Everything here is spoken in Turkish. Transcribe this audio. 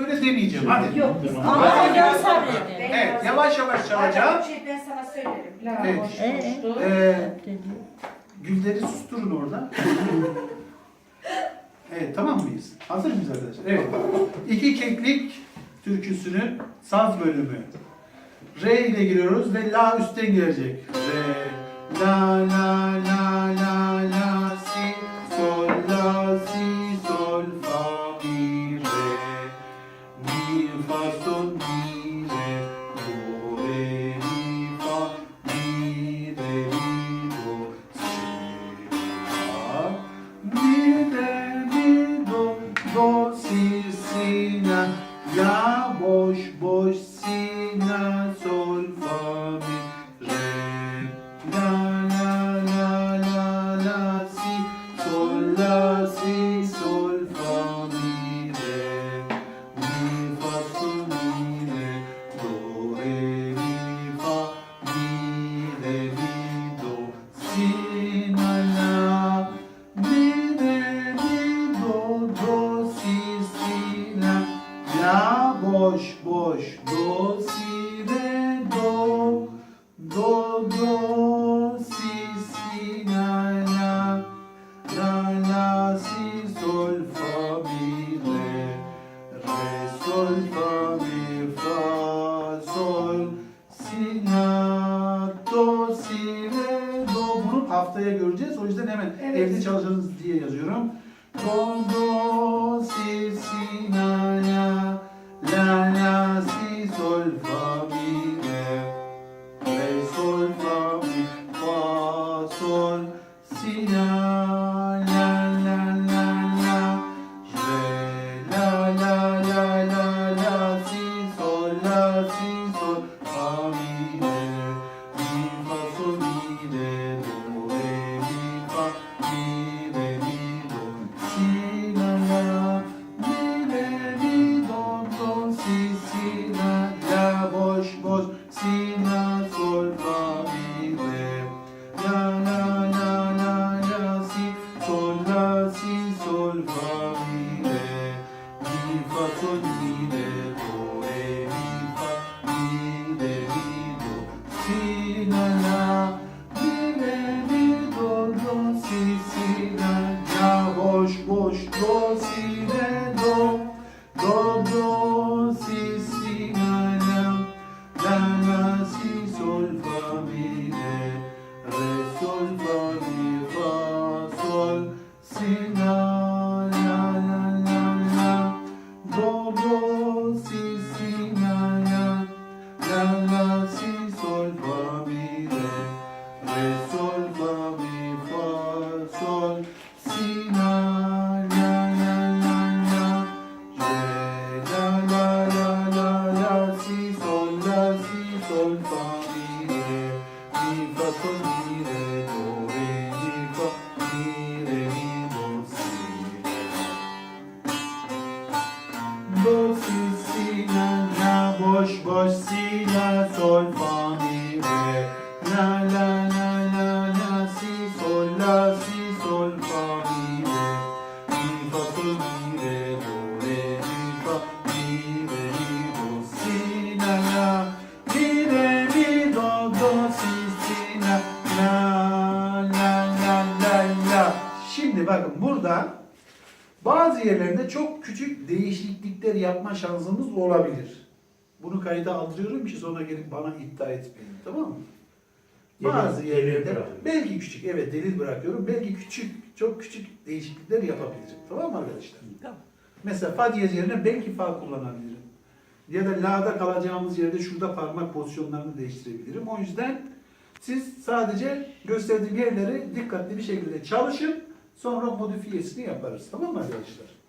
böyle demeyeceğim. Hadi. Yok. Ama hocam sabredin. Evet, yavaş yavaş çalacağım. Şey ben sana söylerim. La Evet. boş Ee? Ee, gülleri susturun orada. evet, tamam mıyız? Hazır mıyız arkadaşlar? Evet. İki keklik türküsünün saz bölümü. Re ile giriyoruz ve la üstten girecek. Re, la, la, la, la, la, boş, boş, do, si, re, do. Do, do, si, si, la, la. La, la, si, sol, fa, mi, re. Re, sol, fa, mi, fa, sol, si, la, do, si, re, do. Bunu haftaya göreceğiz. O yüzden hemen Evet. evde çalışınız diye yazıyorum. Do, do, si, si, la, la. La, la, si, sol, fa, do, si. Si, boş, boş, si, la, sol, fa, mi, re. La, la, si, sol, la, si, sol, fa, mi, bakın burada bazı yerlerinde çok küçük değişiklikler yapma şansımız olabilir. Bunu kayda aldırıyorum ki sonra gelip bana iddia etmeyin. Tamam mı? Bazı Delil- yerlerde belki küçük, evet delil bırakıyorum. Belki küçük, çok küçük değişiklikler yapabilirim. Tamam mı arkadaşlar? Tamam. Mesela fa diyez yerine belki fa kullanabilirim. Ya da la'da kalacağımız yerde şurada parmak pozisyonlarını değiştirebilirim. O yüzden siz sadece gösterdiğim yerleri dikkatli bir şekilde çalışın. Sonra modifiyesini yaparız. Tamam mı arkadaşlar?